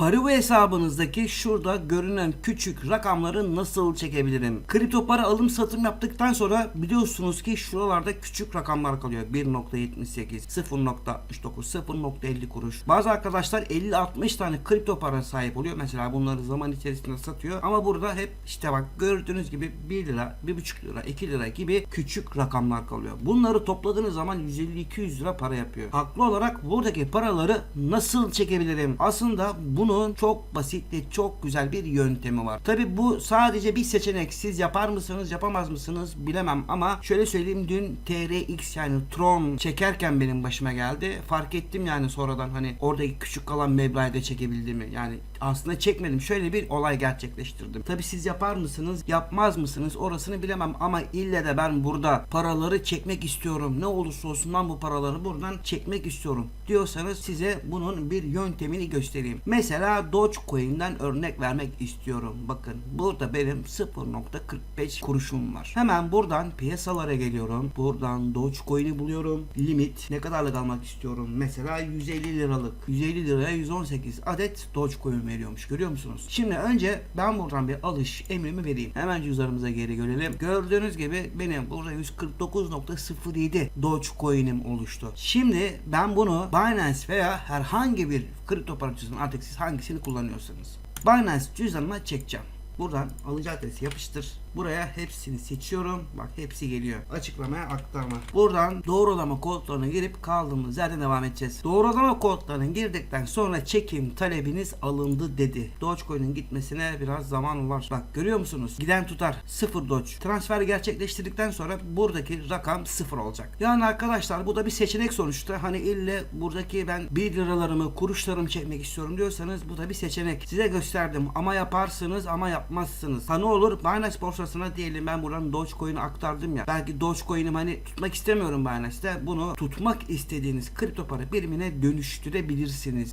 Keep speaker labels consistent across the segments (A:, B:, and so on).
A: Paribu hesabınızdaki şurada görünen küçük rakamları nasıl çekebilirim? Kripto para alım satım yaptıktan sonra biliyorsunuz ki şuralarda küçük rakamlar kalıyor. 1.78, 0.69, 0.50 kuruş. Bazı arkadaşlar 50-60 tane kripto para sahip oluyor. Mesela bunları zaman içerisinde satıyor. Ama burada hep işte bak gördüğünüz gibi 1 lira, 1.5 lira, 2 lira gibi küçük rakamlar kalıyor. Bunları topladığınız zaman 150-200 lira para yapıyor. Haklı olarak buradaki paraları nasıl çekebilirim? Aslında bunun çok basit ve çok güzel bir yöntemi var. Tabi bu sadece bir seçenek. Siz yapar mısınız, yapamaz mısınız bilemem ama şöyle söyleyeyim dün TRX yani Tron çekerken benim başıma geldi. Fark ettim yani sonradan hani oradaki küçük kalan meblağı da çekebildiğimi. Yani aslında çekmedim. Şöyle bir olay gerçekleştirdim. Tabi siz yapar mısınız, yapmaz mısınız orasını bilemem ama ille de ben burada paraları çekmek istiyorum. Ne olursa olsun ben bu paraları buradan çekmek istiyorum diyorsanız size bunun bir yöntemini göstereyim. Mesela Dogecoin'den örnek vermek istiyorum. Bakın burada benim 0.45 kuruşum var. Hemen buradan piyasalara geliyorum. Buradan Dogecoin'i buluyorum. Limit ne kadarlık almak istiyorum? Mesela 150 liralık. 150 liraya 118 adet Dogecoin veriyormuş. Görüyor musunuz? Şimdi önce ben buradan bir alış emrimi vereyim. Hemen cüzdanımıza geri gelelim. Gördüğünüz gibi benim burada 149.07 Dogecoin'im oluştu. Şimdi ben bunu Binance veya herhangi bir kripto para cüzdanı artık siz hangisini kullanıyorsanız Binance cüzdanıma çekeceğim. Buradan alıcı adresi yapıştır. Buraya hepsini seçiyorum. Bak hepsi geliyor. Açıklamaya aktarma. Buradan doğrulama kodlarına girip kaldığımız yerden devam edeceğiz. Doğrulama kodlarına girdikten sonra çekim talebiniz alındı dedi. Dogecoin'in gitmesine biraz zaman var. Bak görüyor musunuz? Giden tutar. 0 Doge. Transfer gerçekleştirdikten sonra buradaki rakam 0 olacak. Yani arkadaşlar bu da bir seçenek sonuçta. Hani ille buradaki ben 1 liralarımı kuruşlarımı çekmek istiyorum diyorsanız bu da bir seçenek. Size gösterdim ama yaparsınız ama yapmazsınız. Ha ne olur Binance borsasına diyelim ben buradan Dogecoin'i aktardım ya. Belki Dogecoin'im hani tutmak istemiyorum Binance'te. Bunu tutmak istediğiniz kripto para birimine dönüştürebilirsiniz.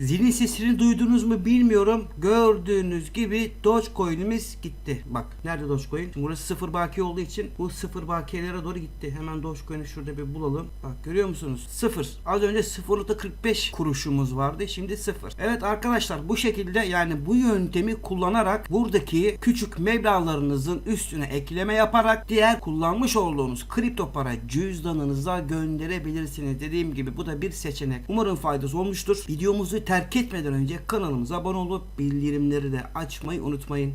A: Zilin sesini duydunuz mu bilmiyorum. Gördüğünüz gibi Dogecoin'imiz gitti. Bak nerede Dogecoin? Şimdi burası sıfır baki olduğu için bu sıfır bakiyelere doğru gitti. Hemen Dogecoin'i şurada bir bulalım. Bak görüyor musunuz? Sıfır. Az önce 0.45 kuruşumuz vardı. Şimdi sıfır. Evet arkadaşlar bu şekilde yani bu yöntemi kullanarak buradaki küçük meblağlarınızın üstüne ekleme yaparak diğer kullanmış olduğunuz kripto para cüzdanınıza gönderebilirsiniz. Dediğim gibi bu da bir seçenek. Umarım faydası olmuştur. Videomuzu terk etmeden önce kanalımıza abone olup bildirimleri de açmayı unutmayın.